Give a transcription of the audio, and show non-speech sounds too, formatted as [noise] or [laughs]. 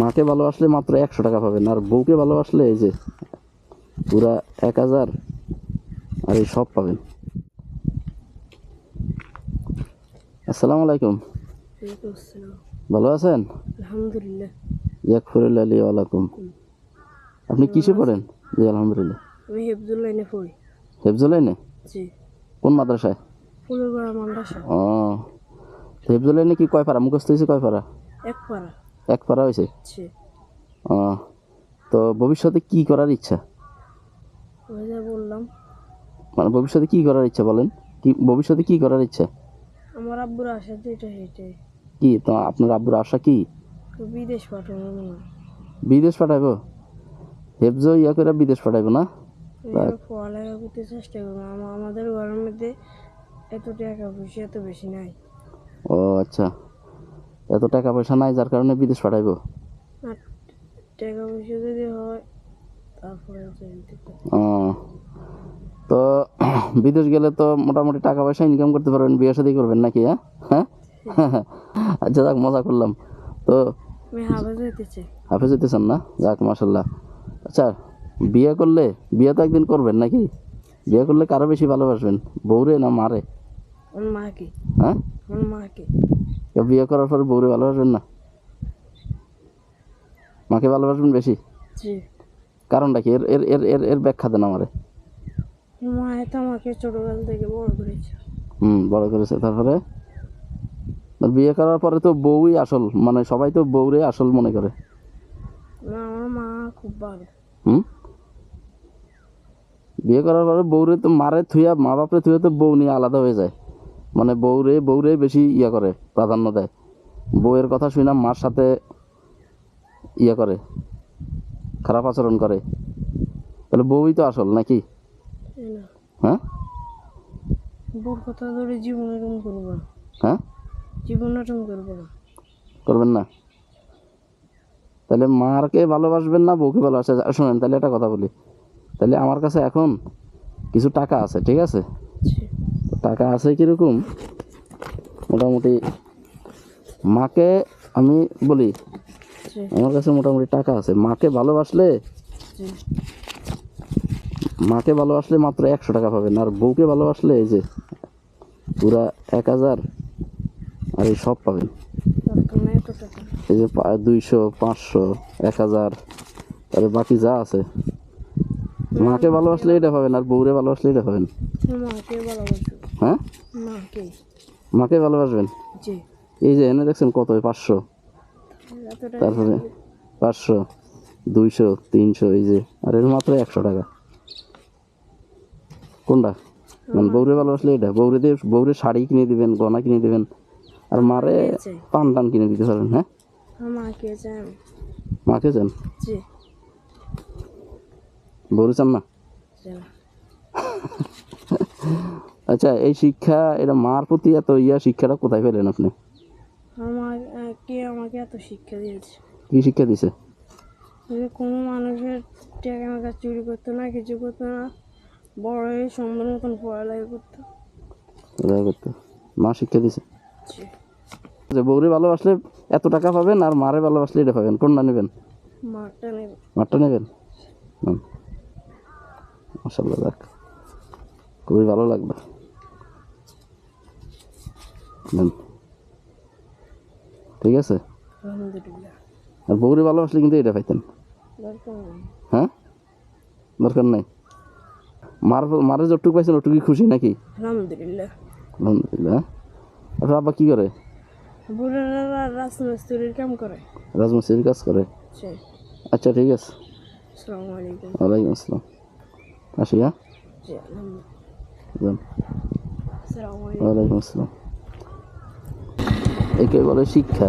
মাকে ভালোবাসলে মাত্র একশো টাকা পাবেন আর বউকে ভালোবাসলে এই যে পুরা এক হাজার আর এই সব পাবেন। আসসালামু আলাইকুম। ভালো আছেন? আলহামদুলিল্লাহ। আলী আপনি কিসে পড়েন? জি আলহামদুলিল্লাহ। আমি হেফজুল পড়ি। হেফজুলাইনে জি। কোন মাদ্রাসায়? ফুলগড়া মাদ্রাসা। ও হেফজুলাইনে কি কয় পারা মুখস্থ হয়েছে কয় পারা এক এক পারা হয়েছে? ও তো ভবিষ্যতে কি করার ইচ্ছা? ওই যে বললাম। মানে ভবিষ্যতে কি করার ইচ্ছা বলেন? কি ভবিষ্যতে কি করার ইচ্ছা? আমার আব্বুর আশা যেটা সেটাই কি তো আপনার আব্বুর আশা কি? তো বিদেশ পাঠানো না। বিদেশ পাঠাইবো? হেফজ ইয়া করে বিদেশ পাঠাইবো না? পড়ালেখা করতে চেষ্টা করব। আমাদের ঘরের মধ্যে এত টাকা পয়সা এত বেশি নাই। ও আচ্ছা। এত টাকা পয়সা নাই যার কারণে বিদেশ পাঠাইবো। টাকা পয়সা যদি হয় তো [clears throat] বিদেশ গেলে তো মোটামুটি টাকা পয়সা ইনকাম করতে পারবেন বিয়ে শাদি করবেন নাকি হ্যাঁ? হ্যাঁ? আচ্ছা যাক মজা করলাম। তো হাফেজ হইতে হইতেছেন না? যাক মাসাল্লাহ আচ্ছা বিয়ে করলে বিয়ে তো একদিন করবেন নাকি? বিয়ে করলে কারও বেশি ভালোবাসবেন বউরে না মারে? মাকে হ্যাঁ? মাকে বিয়ে করার পরে বউরে ভালোবাসবেন না? মাকে ভালোবাসবেন বেশি? কারণটা কি? এর এর এর এর এর ব্যাখ্যা দেন আমারে। মা তো আমাকে ছোটবেলা থেকে বড় করেছে। হুম বড় করেছে। তারপরে? বিয়ে করার পরে তো বউই আসল মানে সবাই তো বউরে আসল মনে করে। আমার মা খুব ভালো। হুম? বিয়ে করার পরে বউরে তো মারে থুয়া মা বাপরে থুয়া তো বউ নিয়ে আলাদা হয়ে যায়। মানে বউরে বউরে বেশি ইয়া করে প্রাধান্য দেয়। বউয়ের কথা শুনে মার সাথে ইয়া করে খারাপ আচরণ করে। তাহলে বউই তো আসল নাকি? হ্যাঁ? বোর কথা ধরে জীবন এরকম করব হ্যাঁ? জীবন এরকম করব না। করবেন না? তাহলে মারকে ভালোবাসবেন না বউকে ভালোবাসে শোনেন তাহলে একটা কথা বলি। তাহলে আমার কাছে এখন কিছু টাকা আছে ঠিক আছে? টাকা আছে কীরকম? মোটামুটি মাকে আমি বলি আমার কাছে মোটামুটি টাকা আছে। মাকে ভালোবাসলে মাকে ভালোবাসলে মাত্র একশো টাকা পাবেন আর বউকে ভালোবাসলে এই যে পুরা এক হাজার আর এই সব পাবেন। এই যে দুইশো পাঁচশো এক হাজার তাহলে বাকি যা আছে। মাকে ভালোবাসলে এটা পাবেন আর বউরে ভালোবাসলে এটা পাবেন। হ্যাঁ? মাকে। ভালোবাসবেন? জি। এই যে এনে দেখছেন কত? পাঁচশো। তারপরে পাঁচশো দুইশো তিনশো এই যে। আর এর মাত্র একশো টাকা। কোনটা? মানে বউরে ভালোবাসলে এটা। বউরে দিয়ে বউরে শাড়ি কিনে দিবেন গয়না কিনে দিবেন। আর মারে পান টান কিনে দিতে পারেন হ্যাঁ? মাকে চান? জি। বউরে চান না। [laughs] আচ্ছা এই শিক্ষা এটা মার প্রতি এত ইয়া শিক্ষাটা কোথায় পেলেন আপনি? আমার কে আমাকে এত শিক্ষা দিয়েছে? কি শিক্ষা দিছে? যে কোনো মানুষের টাকা আমাকে চুরি করতো না কিছু করতো না বড় হয়ে সুন্দর মতন পড়ালেখা করতো। দয়া করতে। মা শিক্ষা দিছে? যে বউরে ভালোবাসলে এত টাকা পাবেন আর মারে ভালোবাসলে এটা পাবেন কোনটা নেবেন? মারটা নেবেন মারটা নেবেন? হুম। মাসাল্লাহ দেখ খুবই ভালো লাগল। নেন। ঠিক আছে? আর বউরে ভালোবাসলে কিন্তু এটা পাইতেন। হ্যাঁ? দরকার নাই? মার মারে যতটুকু পাইছেন ওটুকুই খুশি নাকি? আলহামদুলিল্লাহ। আলহামদুলিল্লাহ। আপনার আব্বা কী করে? রাজমিস্ত্রির কাম করে। রাজমিস্ত্রির কাজ করে? আচ্ছা ঠিক আছে। আসসালামু আলাইকুম। ওয়ালাইকুম আসসালাম। আসি হ্যাঁ? জি আলহামদুলিল্লাহ। আসসালামু আলাইকুম। ওয়ালাইকুম আসসালাম। একে বলে শিক্ষা।